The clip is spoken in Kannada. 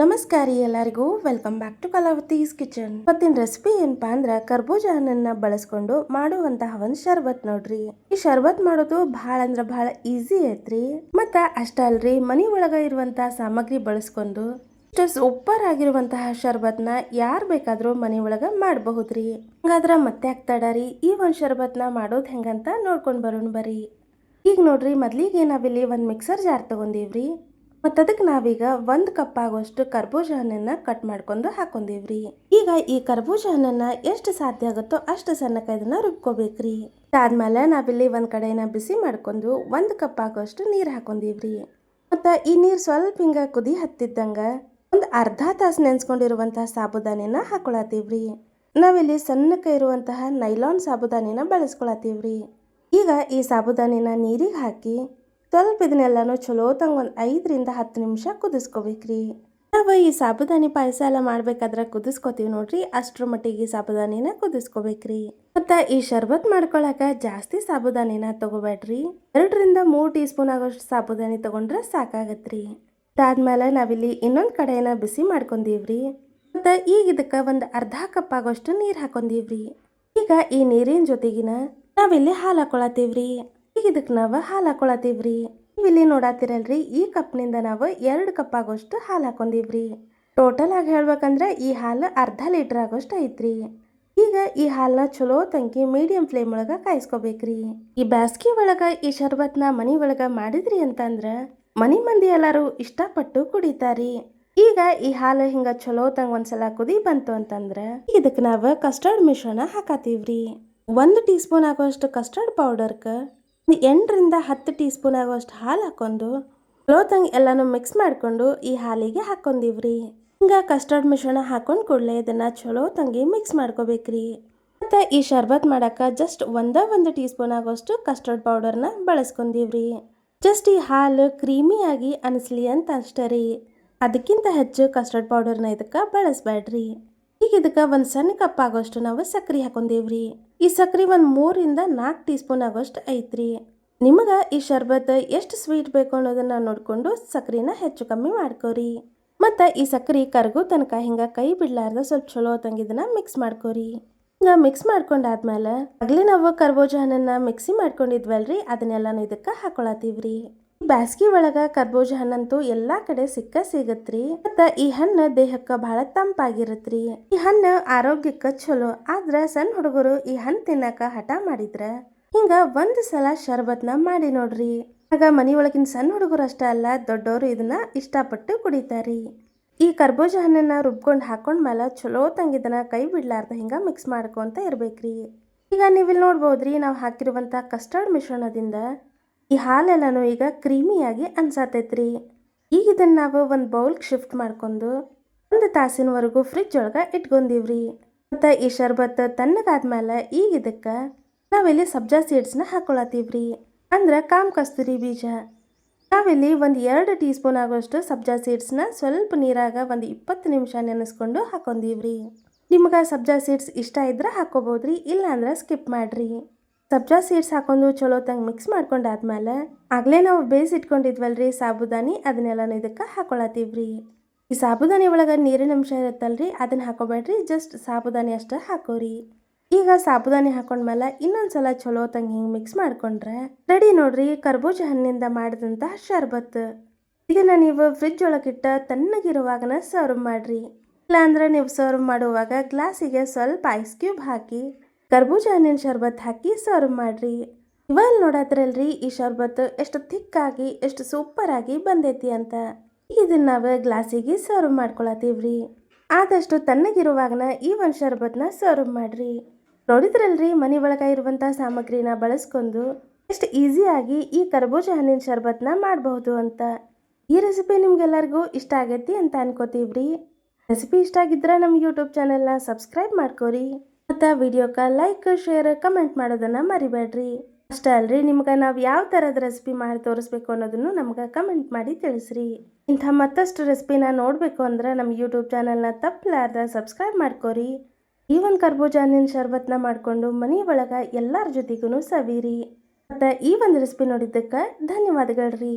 ನಮಸ್ಕಾರ ಎಲ್ಲರಿಗೂ. Welcome back to Kalavathi's kitchen ಇವತ್ತಿನ ರೆಸಿಪಿ ಏನಪ್ಪಾ ಅಂದ್ರೆ ಕರ್ಬೂಜ ಹಣ್ಣನ್ನ ಬಳಸ್ಕೊಂಡು ಮಾಡುವಂತಹ ಒಂದ್ ಶರ್ಬತ್ ನೋಡ್ರಿ. ಈ ಶರ್ಬತ್ ಮಾಡೋದು ಬಹಳ ಅಂದ್ರೆ ಬಹಳ ಈಸಿ ಐತ್ರಿ. ಮತ್ತ ಅಷ್ಟ ಅಲ್ರಿ, ಮನಿ ಒಳಗ ಇರುವಂತಹ ಸಾಮಗ್ರಿ ಬಳಸ್ಕೊಂಡು ಸೂಪರ್ ಆಗಿರುವಂತಹ ಶರ್ಬತ್ನ ಯಾರ್ ಬೇಕಾದ್ರೂ ಮನಿ ಒಳಗ ಮಾಡಬಹುದ್ರಿ. ಹಂಗಾದ್ರ ಮತ್ತೆ ಆಗ್ತಾಡರಿ ಈ ಒಂದ್ ಶರ್ಬತ್ನ ಮಾಡೋದ್ ಹೆಂಗಂತ ನೋಡ್ಕೊಂಡ್ ಬರೋಣ ಬರ್ರಿ. ಈಗ ನೋಡ್ರಿ, ಮೊದ್ಲಿಗೆ ನಾವಿಲ್ಲಿ ಒಂದ್ ಮಿಕ್ಸರ್ ಜಾರ್ ತಗೊಂಡೀವ್ರಿ. ಮತ್ತು ಅದಕ್ಕೆ ನಾವೀಗ ಒಂದು ಕಪ್ ಆಗೋಷ್ಟು ಕರ್ಬೂಜ ಹಣ್ಣನ್ನು ಕಟ್ ಮಾಡ್ಕೊಂಡು ಹಾಕೊಂಡಿವ್ರಿ. ಈಗ ಈ ಕರ್ಬೂಜ ಹಣ್ಣನ್ನು ಎಷ್ಟು ಸಾಧ್ಯ ಆಗುತ್ತೋ ಅಷ್ಟು ಸಣ್ಣಕ್ಕೆ ಇದನ್ನ ರುಬ್ಕೋಬೇಕ್ರಿ. ಅದಾದ್ಮೇಲೆ ನಾವಿಲ್ಲಿ ಒಂದು ಕಡೆನ ಬಿಸಿ ಮಾಡ್ಕೊಂಡು ಒಂದು ಕಪ್ ಆಗೋಷ್ಟು ನೀರು ಹಾಕೊಂಡೀವ್ರಿ. ಮತ್ತು ಈ ನೀರು ಸ್ವಲ್ಪ ಹಿಂಗೆ ಕುದಿ ಹತ್ತಿದ್ದಂಗ ಒಂದು ಅರ್ಧ ತಾಸು ನೆನೆಸ್ಕೊಂಡಿರುವಂತಹ ಸಾಬುದಾನಿನ ಹಾಕೊಳತೀವ್ರಿ ನಾವಿಲ್ಲಿ ಸಣ್ಣಕ್ಕೆ ಇರುವಂತಹ ನೈಲಾನ್ ಸಾಬುದಾನಿನ ಬಳಸ್ಕೊಳತೀವ್ರಿ ಈಗ ಈ ಸಾಬುದಾನಿನ ನೀರಿಗೆ ಹಾಕಿ ಸ್ವಲ್ಪ ಇದನ್ನೆಲ್ಲಾನು ಚಲೋ, ತಂಗ ಒಂದು ಐದರಿಂದ ಹತ್ತು ನಿಮಿಷ ಕುದಿಸ್ಕೋಬೇಕ್ರಿ. ನಾವು ಈ ಸಾಬುದಾನಿ ಪಾಯಸ ಎಲ್ಲ ಮಾಡ್ಬೇಕಾದ್ರೆ ಕುದಿಸ್ಕೋತೀವಿ ನೋಡ್ರಿ, ಅಷ್ಟ್ರ ಮಟ್ಟಿಗೆ ಸಾಬುದಾನಿನ ಕುದಿಸ್ಕೋಬೇಕ್ರಿ. ಮತ್ತು ಈ ಶರ್ಬತ್ ಮಾಡ್ಕೊಳಕ ಜಾಸ್ತಿ ಸಾಬುದಾನಿನ ತಗೋಬೇಡ್ರಿ. ಎರಡರಿಂದ ಮೂರು ಟೀ ಸ್ಪೂನ್ ಆಗೋಷ್ಟು ಸಾಬುದಾನಿ ತಗೊಂಡ್ರೆ ಸಾಕಾಗತ್ರಿ. ಅದಾದ್ಮೇಲೆ ನಾವಿಲ್ಲಿ ಇನ್ನೊಂದು ಕಡೆನ ಬಿಸಿ ಮಾಡ್ಕೊಂಡೀವ್ರಿ. ಮತ್ತು ಈಗ ಇದಕ್ಕೆ ಒಂದು ಅರ್ಧ ಕಪ್ ಆಗೋಷ್ಟು ನೀರು ಹಾಕೊಂಡೀವ್ರಿ. ಈಗ ಈ ನೀರಿನ ಜೊತೆಗಿನ ನಾವಿಲ್ಲಿ ಹಾಲು ಹಾಕೊಳತೀವ್ರಿ ಇದಕ್ಕೆ ನಾವು ಹಾಲು ಹಾಕೊಳತ್ತೀವ್ರಿ. ಇಲ್ಲಿ ನೋಡಾತಿರಲ್ರಿ, ಈ ಕಪ್ನಿಂದ ನಾವು ಎರಡು ಕಪ್ ಆಗೋಷ್ಟು ಹಾಲು ಹಾಕೊಂಡಿವ್ರಿ. ಟೋಟಲ್ ಆಗಿ ಹೇಳ್ಬೇಕಂದ್ರೆ ಈ ಹಾಲು ಅರ್ಧ ಲೀಟರ್ ಆಗೋಷ್ಟು ಐತ್ರಿ. ಈಗ ಈ ಹಾಲನ್ನ ಚಲೋ ತಂಕಿ ಮೀಡಿಯಂ ಫ್ಲೇಮ್ ಒಳಗ ಕಾಯಿಸ್ಕೋಬೇಕ್ರಿ. ಈ ಬ್ಯಾಸ್ಗಿ ಒಳಗ, ಈ ಶರ್ಬತ್ನ ಮನಿ ಒಳಗ ಮಾಡಿದ್ರಿ ಅಂತಂದ್ರ ಮನಿ ಮಂದಿ ಎಲ್ಲಾರು ಇಷ್ಟಪಟ್ಟು ಕುಡಿತಾರಿ. ಈಗ ಈ ಹಾಲು ಹಿಂಗ ಚಲೋ ತಂಗ ಒಂದ್ಸಲ ಕುದಿ ಬಂತು ಅಂತಂದ್ರೆ ಇದಕ್ಕೆ ನಾವು ಕಸ್ಟರ್ಡ್ ಮಿಶ್ರಣ ಹಾಕತೀವ್ರಿ. ಒಂದು ಟೀ ಸ್ಪೂನ್ ಆಗೋಷ್ಟು ಕಸ್ಟರ್ಡ್ ಪೌಡರ್ಕ ಒಂದು ಎಂಟರಿಂದ ಹತ್ತು ಟೀ ಸ್ಪೂನ್ ಆಗುವಷ್ಟು ಹಾಲು ಹಾಕೊಂಡು ಲೋತಂಗ್ ಎಲ್ಲಾನು ಮಿಕ್ಸ್ ಮಾಡಿಕೊಂಡು ಈ ಹಾಲಿಗೆ ಹಾಕೊಂಡಿವ್ರಿ ಹಿಂಗ ಕಸ್ಟರ್ಡ್ ಮಿಶ್ರಣ ಹಾಕೊಂಡ್ ಕೂಡಲೇ ಇದನ್ನ ಚಲೋ ತಂಗಿ ಮಿಕ್ಸ್ ಮಾಡ್ಕೋಬೇಕ್ರಿ. ಮತ್ತೆ ಈ ಶರ್ಬತ್ ಮಾಡಕ ಜಸ್ಟ್ ಒಂದ ಒಂದು ಟೀ ಸ್ಪೂನ್ ಆಗೋಷ್ಟು ಕಸ್ಟರ್ಡ್ ಪೌಡರ್ನ ಬಳಸ್ಕೊಂಡಿವ್ರಿ. ಜಸ್ಟ್ ಈ ಹಾಲು ಕ್ರೀಮಿಯಾಗಿ ಅನಿಸ್ಲಿ ಅಂತ ಅಷ್ಟೇ ರೀ. ಅದಕ್ಕಿಂತ ಹೆಚ್ಚು ಕಸ್ಟರ್ಡ್ ಪೌಡರ್ನ ಇದಕ್ಕೆ ಬಳಸಬೇಡ್ರಿ ಈಗ ಇದಕ್ಕೆ ಒಂದು ಸಣ್ಣ ಕಪ್ ಆಗೋಷ್ಟು ನಾವು ಸಕ್ಕರೆ ಹಾಕೊಂಡೇವ್ರಿ. ಈ ಸಕ್ರೆ ಒಂದು ಮೂರಿಂದ ನಾಲ್ಕು ಟೀ ಸ್ಪೂನ್ ಆಗೋಷ್ಟು ಐತ್ರಿ. ನಿಮಗೆ ಈ ಶರ್ಬತ್ ಎಷ್ಟು ಸ್ವೀಟ್ ಬೇಕು ಅನ್ನೋದನ್ನು ನೋಡಿಕೊಂಡು ಸಕ್ರೆನ ಹೆಚ್ಚು ಕಮ್ಮಿ ಮಾಡ್ಕೋರಿ. ಮತ್ತು ಈ ಸಕ್ರೆ ಕರಗೋ ತನಕ ಹಿಂಗೆ ಕೈ ಬಿಡ್ಲಾರ್ದ ಸ್ವಲ್ಪ ಚಲೋ ತಂಗಿದನ್ನ ಮಿಕ್ಸ್ ಮಾಡ್ಕೋರಿ. ಹಿಂಗೆ ಮಿಕ್ಸ್ ಮಾಡ್ಕೊಂಡಾದ್ಮೇಲೆ ಆಗಲೇ ನಾವು ಕರ್ಬೂಜ ಹಣ್ಣನ್ನ ಮಿಕ್ಸಿ ಮಾಡ್ಕೊಂಡಿದ್ವಲ್ರಿ, ಅದನ್ನೆಲ್ಲನೂ ಇದಕ್ಕೆ ಹಾಕೊಳತೀವ್ರಿ. ಬ್ಯಾಸ್ಗಿ ಒಳಗ ಕರ್ಬೂಜ ಹಣ್ಣಂತೂ ಎಲ್ಲಾ ಕಡೆ ಸಿಕ್ಕ ಸಿಗತ್ರಿ. ಮತ್ತ ಈ ಹಣ್ಣು ದೇಹಕ್ಕ ಬಹಳ ತಂಪಾಗಿರತ್ರಿ. ಈ ಹಣ್ಣು ಆರೋಗ್ಯಕ್ಕ ಚಲೋ ಆದ್ರ ಸಣ್ಣ ಹುಡುಗರು ಈ ಹಣ್ಣು ತಿನ್ನಕ ಹಠ ಮಾಡಿದ್ರ. ಹಿಂಗ ಒಂದ್ ಸಲ ಶರ್ಬತ್ನ ಮಾಡಿ ನೋಡ್ರಿ. ಆಗ ಮನಿ ಒಳಗಿನ ಸಣ್ಣ ಹುಡುಗರು ಅಷ್ಟೇ ಅಲ್ಲ ದೊಡ್ಡವರು ಇದನ್ನ ಇಷ್ಟಪಟ್ಟು ಕುಡಿತಾರಿ. ಈ ಕರ್ಬೂಜ ಹಣ್ಣನ್ನ ರುಬ್ಕೊಂಡು ಹಾಕೊಂಡ್ ಮೇಲೆ ಚಲೋ ತಂಗಿದನ ಕೈ ಬಿಡ್ಲಾರ್ದ ಹಿಂಗ ಮಿಕ್ಸ್ ಮಾಡ್ಕೊಂತ ಇರ್ಬೇಕ್ರಿ. ಈಗ ನೀವಿಲ್ಲಿ ನೋಡ್ಬೋದ್ರಿ, ನಾವು ಹಾಕಿರುವಂತ ಕಸ್ಟರ್ಡ್ ಮಿಶ್ರಣದಿಂದ ಈ ಹಾಲೆಲ್ಲನೂ ಈಗ ಕ್ರೀಮಿಯಾಗಿ ಅನ್ಸತೈತ್ರಿ. ಈಗ ಇದನ್ನ ನಾವು ಒಂದು ಬೌಲ್ಗೆ ಶಿಫ್ಟ್ ಮಾಡ್ಕೊಂಡು ಒಂದು ತಾಸಿನವರೆಗೂ ಫ್ರಿಜ್ ಒಳಗೆ ಇಟ್ಕೊಂಡಿವ್ರಿ ಮತ್ತು ಈ ಶರ್ಬತ್ ತಣ್ಣಗಾದ್ಮೇಲೆ ಈಗ ಇದಕ್ಕೆ ನಾವಿಲ್ಲಿ ಸಬ್ಜಾ ಸೀಡ್ಸ್ನ ಹಾಕೊಳತ್ತೀವ್ರಿ. ಅಂದ್ರೆ ಕಾಮ್ ಕಸ್ತೂರಿ ಬೀಜ. ನಾವಿಲ್ಲಿ ಒಂದು ಎರಡು ಟೀ ಸ್ಪೂನ್ ಆಗೋಷ್ಟು ಸಬ್ಜಾ ಸೀಡ್ಸ್ನ ಸ್ವಲ್ಪ ನೀರಾಗ ಒಂದು ಇಪ್ಪತ್ತು ನಿಮಿಷ ನೆನೆಸ್ಕೊಂಡು ಹಾಕೊಂಡಿವ್ರಿ. ನಿಮ್ಗೆ ಸಬ್ಜಾ ಸೀಡ್ಸ್ ಇಷ್ಟ ಇದ್ರೆ ಹಾಕೋಬೋದ್ರಿ, ಇಲ್ಲಾಂದ್ರೆ ಸ್ಕಿಪ್ ಮಾಡ್ರಿ. ಸಬ್ಜಾ ಸೀಡ್ಸ್ ಹಾಕೊಂಡು ಚಲೋ ತಂಗ ಮಿಕ್ಸ್ ಮಾಡ್ಕೊಂಡಾದ್ಮೇಲೆ ಆಗ್ಲೇ ನಾವು ಬೇಯಿಸಿಟ್ಕೊಂಡಿದ್ವಲ್ಲ ಇಟ್ಕೊಂಡಿದ್ವಲ್ರಿ ಸಾಬುದಾನಿ, ಅದನ್ನೆಲ್ಲನೂ ಇದಕ್ಕೆ ಹಾಕೊಳತ್ತೀವ್ರಿ. ಈ ಸಾಬುದಾನಿ ಒಳಗೆ ನೀರಿನ ಅಂಶ ಇರುತ್ತಲ್ರಿ ಅದನ್ನ ಹಾಕೋಬೇಡ್ರಿ ಜಸ್ಟ್ ಸಾಬುದಾನಿ ಅಷ್ಟೇ ಹಾಕೋರಿ. ಈಗ ಸಾಬುದಾನಿ ಹಾಕೊಂಡ್ಮೇಲೆ ಇನ್ನೊಂದ್ಸಲ ಚಲೋ ತಂಗ ಹಿಂಗೆ ಮಿಕ್ಸ್ ಮಾಡ್ಕೊಂಡ್ರೆ ರೆಡಿ ನೋಡ್ರಿ ಕರ್ಬೂಜ ಹಣ್ಣಿಂದ ಮಾಡಿದಂತಹ ಶರ್ಬತ್. ಇದನ್ನ ನೀವು ಫ್ರಿಜ್ ಒಳಗಿಟ್ಟ ತಣ್ಣಗಿರುವಾಗನ ಸರ್ವ್ ಮಾಡ್ರಿ. ಇಲ್ಲಾಂದ್ರೆ ನೀವು ಸರ್ವ್ ಮಾಡುವಾಗ ಗ್ಲಾಸಿಗೆ ಸ್ವಲ್ಪ ಐಸ್ ಕ್ಯೂಬ್ ಹಾಕಿ. ಕರ್ಬೂಜ ಹಣ್ಣಿನ ಶರ್ಬತ್ ಹಾಕಿ ಸರ್ವ್ ಮಾಡ್ರಿ. ಇವಾಗ ನೋಡತ್ರಲ್ರಿ, ಈ ಶರ್ಬತ್ ಎಷ್ಟು ಥಿಕ್ಕಾಗಿ, ಎಷ್ಟು ಸೂಪರ್ ಆಗಿ ಬಂದೈತಿ ಅಂತ. ಇದನ್ನ ನಾವು ಗ್ಲಾಸಿಗೆ ಸರ್ವ್ ಮಾಡ್ಕೊಳತೀವ್ರಿ. ಆದಷ್ಟು ತಣ್ಣಗಿರುವಾಗನ ಈ ಒಂದು ಶರ್ಬತ್ನ ಸರ್ವ್ ಮಾಡ್ರಿ. ನೋಡಿದ್ರಲ್ರಿ ಮನೆ ಒಳಗ ಇರುವಂತ ಸಾಮಗ್ರಿನ ಬಳಸ್ಕೊಂಡು ಎಷ್ಟು ಈಸಿಯಾಗಿ ಈ ಕರ್ಬೂಜ ಹಣ್ಣಿನ ಶರ್ಬತ್ನ ಮಾಡಬಹುದು ಅಂತ. ಈ ರೆಸಿಪಿ ನಿಮ್ಗೆಲ್ಲರಿಗೂ ಇಷ್ಟ ಆಗೈತಿ ಅಂತ ಅನ್ಕೋತೀವ್ರಿ. ರೆಸಿಪಿ ಇಷ್ಟ ಆಗಿದ್ರೆ ನಮ್ಮ ಯೂಟ್ಯೂಬ್ ಚಾನೆಲ್ನ ಸಬ್ಸ್ಕ್ರೈಬ್ ಮಾಡ್ಕೋರಿ. ಮತ್ತು ವಿಡಿಯೋಕ್ಕೆ ಲೈಕ್ ಶೇರ್ ಕಮೆಂಟ್ ಮಾಡೋದನ್ನು ಮರಿಬೇಡ್ರಿ. ಅಷ್ಟೇ ಅಲ್ರಿ, ನಿಮ್ಗೆ ನಾವು ಯಾವ ಥರದ ರೆಸಿಪಿ ಮಾಡಿ ತೋರಿಸ್ಬೇಕು ಅನ್ನೋದನ್ನು ನಮ್ಗೆ ಕಮೆಂಟ್ ಮಾಡಿ ತಿಳಿಸ್ರಿ. ಇಂಥ ಮತ್ತಷ್ಟು ರೆಸಿಪಿನ ನೋಡಬೇಕು ಅಂದ್ರೆ ನಮ್ಮ ಯೂಟ್ಯೂಬ್ ಚಾನಲ್ನ ತಪ್ಪಲಾರ್ದ ಸಬ್ಸ್ಕ್ರೈಬ್ ಮಾಡ್ಕೋರಿ. ಈ ಒಂದು ಕರ್ಬೂಜಾನಿನ ಶರ್ಬತ್ನ ಮಾಡಿಕೊಂಡು ಮನೆ ಒಳಗೆ ಎಲ್ಲರ ಜೊತೆಗೂ ಸವಿರಿ. ಮತ್ತು ಈ ಒಂದು ರೆಸಿಪಿ ನೋಡಿದ್ದಕ್ಕೆ ಧನ್ಯವಾದಗಳ್ರಿ.